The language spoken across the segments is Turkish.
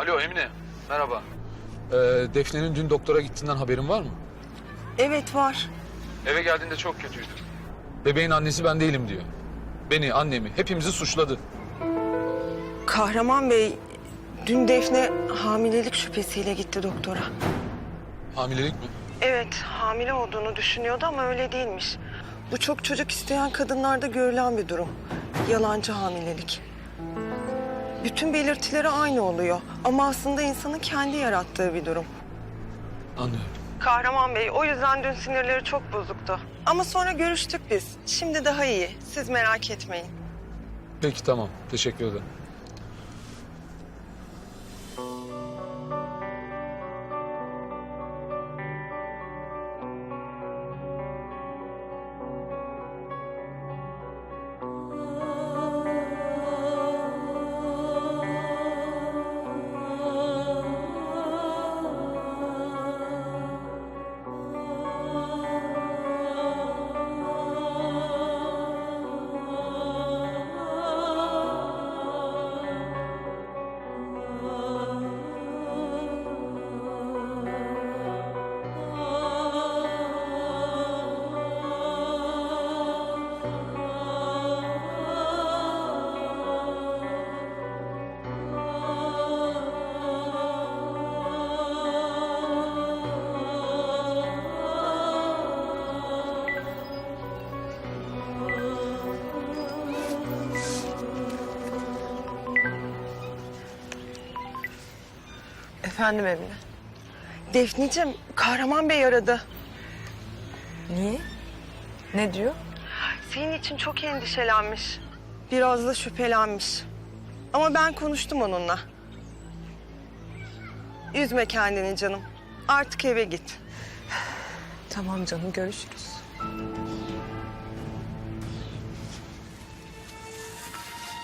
Alo Emine, merhaba. Ee, Defne'nin dün doktora gittiğinden haberin var mı? Evet var. Eve geldiğinde çok kötüydü. Bebeğin annesi ben değilim diyor. Beni, annemi, hepimizi suçladı. Kahraman Bey dün Defne hamilelik şüphesiyle gitti doktora. Hamilelik mi? Evet hamile olduğunu düşünüyordu ama öyle değilmiş. Bu çok çocuk isteyen kadınlarda görülen bir durum. Yalancı hamilelik. Bütün belirtileri aynı oluyor ama aslında insanın kendi yarattığı bir durum. Anlıyorum. Kahraman Bey o yüzden dün sinirleri çok bozuktu. Ama sonra görüştük biz. Şimdi daha iyi. Siz merak etmeyin. Peki tamam, teşekkür ederim. Efendim Emine. Defneciğim, Kahraman Bey aradı. Niye? Ne diyor? Senin için çok endişelenmiş. Biraz da şüphelenmiş. Ama ben konuştum onunla. Üzme kendini canım. Artık eve git. Tamam canım görüşürüz.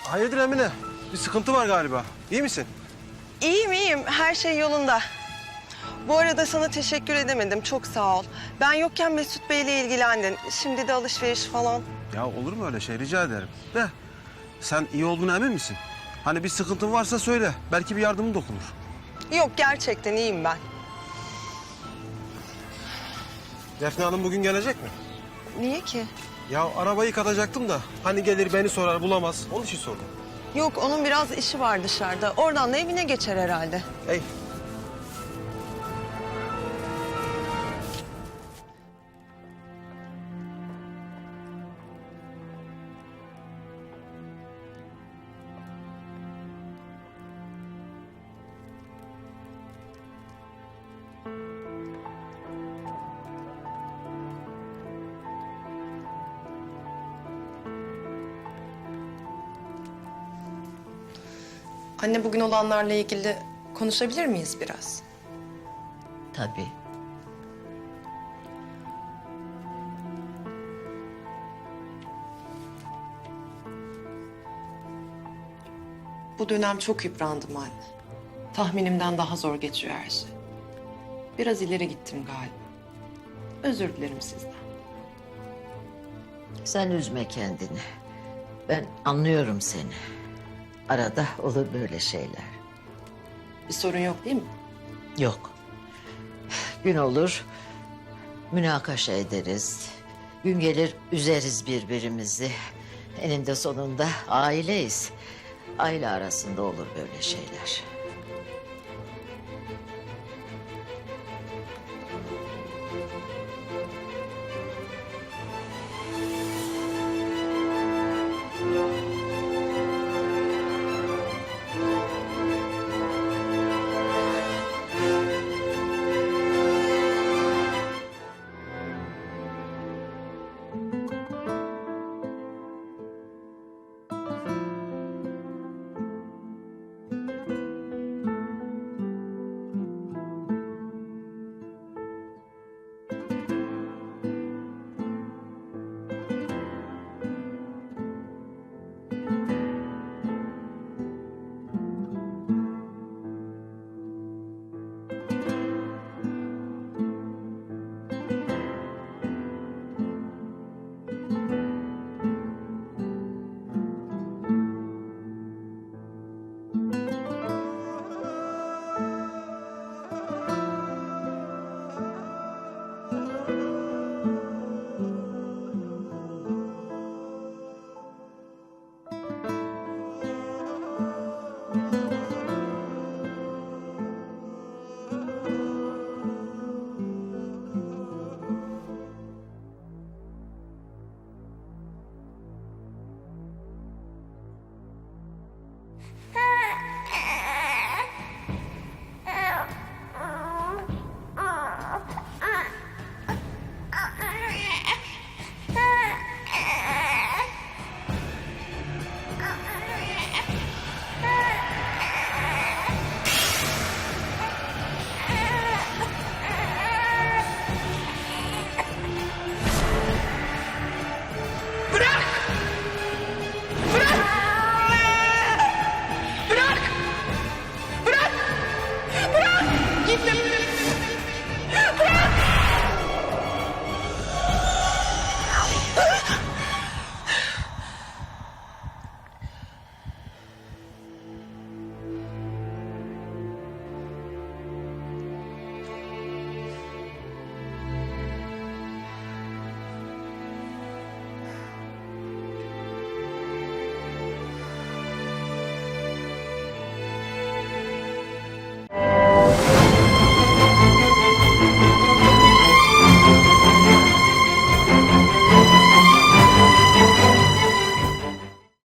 Hayırdır Emine? Bir sıkıntı var galiba. İyi misin? İyiyim iyiyim. Her şey yolunda. Bu arada sana teşekkür edemedim. Çok sağ ol. Ben yokken Mesut Bey'le ilgilendin. Şimdi de alışveriş falan. Ya olur mu öyle şey rica ederim. De sen iyi olduğuna emin misin? Hani bir sıkıntın varsa söyle. Belki bir yardımın dokunur. Yok gerçekten iyiyim ben. Defne Hanım bugün gelecek mi? Niye ki? Ya arabayı katacaktım da hani gelir beni sorar bulamaz. Onun için sordum. Yok onun biraz işi var dışarıda. Oradan da evine geçer herhalde. Hey. Anne bugün olanlarla ilgili konuşabilir miyiz biraz? Tabii. Bu dönem çok yıprandım anne. Tahminimden daha zor geçiyor her şey. Biraz ileri gittim galiba. Özür dilerim sizden. Sen üzme kendini. Ben anlıyorum seni. Arada olur böyle şeyler. Bir sorun yok değil mi? Yok. Gün olur, münakaşa ederiz. Gün gelir üzeriz birbirimizi. Eninde sonunda aileyiz. Aile arasında olur böyle şeyler.